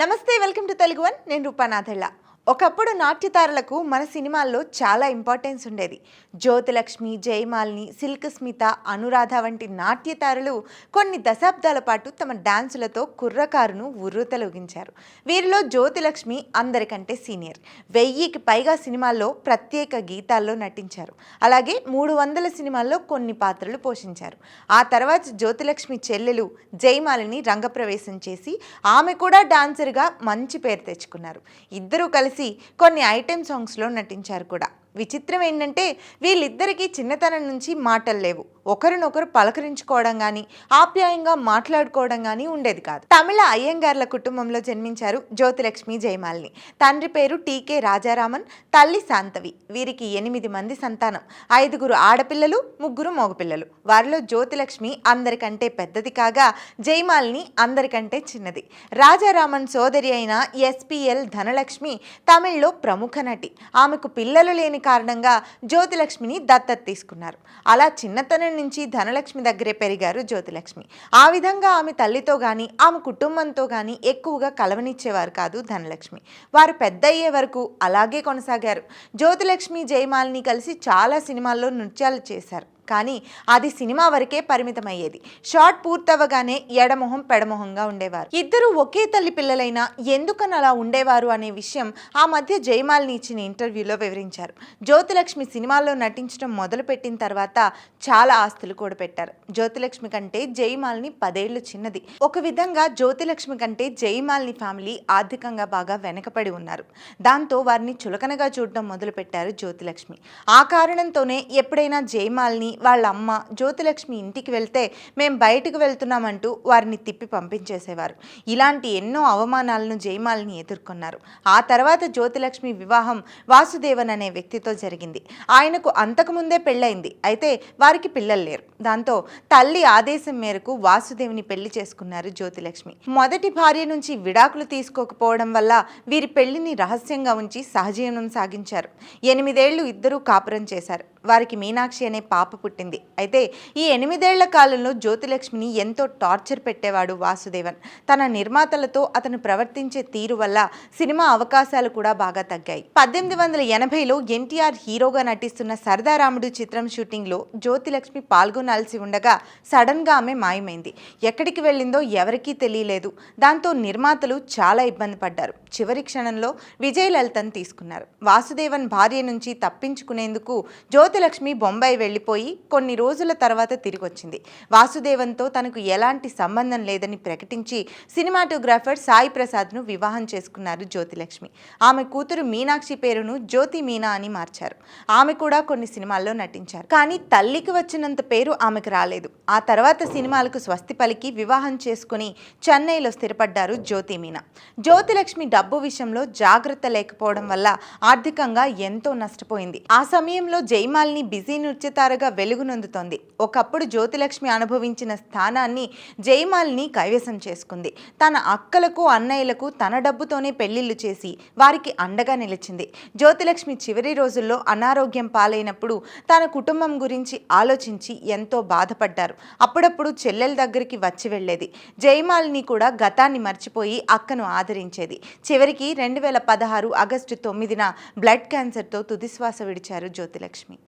నమస్తే welcome to Telugu one. నేను రూపానాథెళ్ళ ఒకప్పుడు నాట్యతారలకు మన సినిమాల్లో చాలా ఇంపార్టెన్స్ ఉండేది. జ్యోతిలక్ష్మి జయమాలిని సిల్క్ స్మిత అనురాధ వంటి నాట్యతారలు కొన్ని దశాబ్దాల పాటు తమ డాన్సులతో కుర్రకారును ఉర్రూతలొగించారు వీరిలో జ్యోతిలక్ష్మి అందరికంటే సీనియర్. వెయ్యికి పైగా సినిమాల్లో ప్రత్యేక గీతాల్లో నటించారు. అలాగే మూడు వందల సినిమాల్లో కొన్ని పాత్రలు పోషించారు. ఆ తర్వాత జ్యోతిలక్ష్మి చెల్లెలు జయమాలిని రంగప్రవేశం చేసి ఆమె కూడా డాన్సర్గా మంచి పేరు తెచ్చుకున్నారు. ఇద్దరూ కలిసి కొన్ని ఐటెం సాంగ్స్లో నటించారు కూడా. విచిత్రం ఏంటంటే వీళ్ళిద్దరికీ చిన్నతనం నుంచి మాటలు లేవు. ఒకరినొకరు పలకరించుకోవడం కానీ ఆప్యాయంగా మాట్లాడుకోవడం కానీ ఉండేది కాదు. తమిళ అయ్యంగార్ల కుటుంబంలో జన్మించారు జ్యోతిలక్ష్మి జయమాలిని. తండ్రి పేరు టీకే రాజారామన్ తల్లి శాంతవి. వీరికి ఎనిమిది మంది సంతానం. ఐదుగురు ఆడపిల్లలు ముగ్గురు మగపిల్లలు. వారిలో జ్యోతిలక్ష్మి అందరికంటే పెద్దది కాగా జయమాలిని అందరికంటే చిన్నది. రాజారామన్ సోదరి అయిన ఎస్పిఎల్ ధనలక్ష్మి తమిళ్ళో ప్రముఖ నటి. ఆమెకు పిల్లలు లేని కారణంగా జ్యోతిలక్ష్మిని దత్తత తీసుకున్నారు. అలా చిన్నతనం నుంచి ధనలక్ష్మి దగ్గరే పెరిగారు జ్యోతిలక్ష్మి. ఆ విధంగా ఆమె తల్లితో కానీ ఆమె కుటుంబంతో కానీ ఎక్కువగా కలవనిచ్చేవారు కాదు ధనలక్ష్మి. వారు పెద్ద అయ్యే వరకు అలాగే కొనసాగారు. జ్యోతిలక్ష్మి జయమాలిని కలిసి చాలా సినిమాల్లో నృత్యాలు చేశారు. కానీ అది సినిమా వరకే పరిమితమయ్యేది. షార్ట్ పూర్తవగానే ఎడమొహం పెడమొహంగా ఉండేవారు. ఇద్దరు ఒకే తల్లి పిల్లలైనా ఎందుకని అలా ఉండేవారు అనే విషయం ఆ మధ్య జయమాలిని ఇచ్చిన ఇంటర్వ్యూలో వివరించారు. జ్యోతిలక్ష్మి సినిమాల్లో నటించడం మొదలుపెట్టిన తర్వాత చాలా ఆస్తులు కూడా పెట్టారు. జ్యోతిలక్ష్మి కంటే జయమాలిని పదేళ్ళు చిన్నది. ఒక విధంగా జ్యోతిలక్ష్మి కంటే జయమాలిని ఫ్యామిలీ ఆర్థికంగా బాగా వెనకపడి ఉన్నారు. దాంతో వారిని చులకనగా చూడడం మొదలుపెట్టారు జ్యోతిలక్ష్మి. ఆ కారణంతోనే ఎప్పుడైనా జయమాలిని వాళ్ళ అమ్మ జ్యోతిలక్ష్మి ఇంటికి వెళ్తే మేము బయటకు వెళ్తున్నామంటూ వారిని తిప్పి పంపించేసేవారు. ఇలాంటి ఎన్నో అవమానాలను జయమాలిని ఎదుర్కొన్నారు. ఆ తర్వాత జ్యోతిలక్ష్మి వివాహం వాసుదేవన్ అనే వ్యక్తితో జరిగింది. ఆయనకు అంతకుముందే పెళ్ళయింది. అయితే వారికి పిల్లలు లేరు. దాంతో తల్లి ఆదేశం మేరకు వాసుదేవుని పెళ్ళి చేసుకున్నారు జ్యోతిలక్ష్మి. మొదటి భార్య నుంచి విడాకులు తీసుకోకపోవడం వల్ల వీరి పెళ్ళిని రహస్యంగా ఉంచి సహజీవనం సాగించారు. ఎనిమిదేళ్ళు ఇద్దరూ కాపురం చేశారు. వారికి మీనాక్షి అనే పాప పుట్టింది. అయితే ఈ ఎనిమిదేళ్ళ కాలంలో జ్యోతిలక్ష్మిని ఎంతో టార్చర్ పెట్టేవాడు వాసుదేవన్. తన నిర్మాతలతో అతను ప్రవర్తించే తీరు వల్ల సినిమా అవకాశాలు కూడా బాగా తగ్గాయి. పద్దెనిమిది వందల ఎనభైలో ఎన్టీఆర్ హీరోగా నటిస్తున్న సరదారాముడు చిత్రం షూటింగ్లో జ్యోతిలక్ష్మి పాల్గొనాల్సి ఉండగా సడన్గా ఆమె మాయమైంది. ఎక్కడికి వెళ్ళిందో ఎవరికీ తెలియలేదు. దాంతో నిర్మాతలు చాలా ఇబ్బంది పడ్డారు. చివరి క్షణంలో విజయలలితను తీసుకున్నారు. వాసుదేవన్ భార్య నుంచి తప్పించుకునేందుకు జ్యోతిలక్ష్మి బొంబాయి వెళ్ళిపోయి కొన్ని రోజుల తర్వాత తిరిగి వచ్చింది వాసుదేవన్తో తనకు ఎలాంటి సంబంధం లేదని ప్రకటించి సినిమాటోగ్రాఫర్ సాయి ప్రసాద్ను వివాహం చేసుకున్నారు జ్యోతిలక్ష్మి. ఆమె కూతురు మీనాక్షి పేరును జ్యోతి మీనా అని మార్చారు. ఆమె కూడా కొన్ని సినిమాల్లో నటించారు. కానీ తల్లికి వచ్చినంత పేరు ఆమెకు రాలేదు. ఆ తర్వాత సినిమాలకు స్వస్తి పలికి వివాహం చేసుకుని చెన్నైలో స్థిరపడ్డారు జ్యోతి మీనా. జ్యోతిలక్ష్మి డబ్బు విషయంలో జాగ్రత్త లేకపోవడం వల్ల ఆర్థికంగా ఎంతో నష్టపోయింది. ఆ సమయంలో జైమా జైమాలిని బిజీ నృత్యతారగా వెలుగునందుతోంది. ఒకప్పుడు జ్యోతిలక్ష్మి అనుభవించిన స్థానాన్ని జైమాలిని కైవసం చేసుకుంది. తన అక్కలకు అన్నయ్యలకు తన డబ్బుతోనే పెళ్ళిళ్ళు చేసి వారికి అండగా నిలిచింది. జ్యోతిలక్ష్మి చివరి రోజుల్లో అనారోగ్యం పాలైనప్పుడు తన కుటుంబం గురించి ఆలోచించి ఎంతో బాధపడ్డారు. అప్పుడప్పుడు చెల్లెల దగ్గరికి వచ్చి వెళ్ళేది. జయమాలిని కూడా గతాన్ని మర్చిపోయి అక్కను ఆదరించేది. చివరికి రెండు వేల పదహారు ఆగస్టు తొమ్మిదిన బ్లడ్ క్యాన్సర్తో తుదిశ్వాస విడిచారు జ్యోతిలక్ష్మి.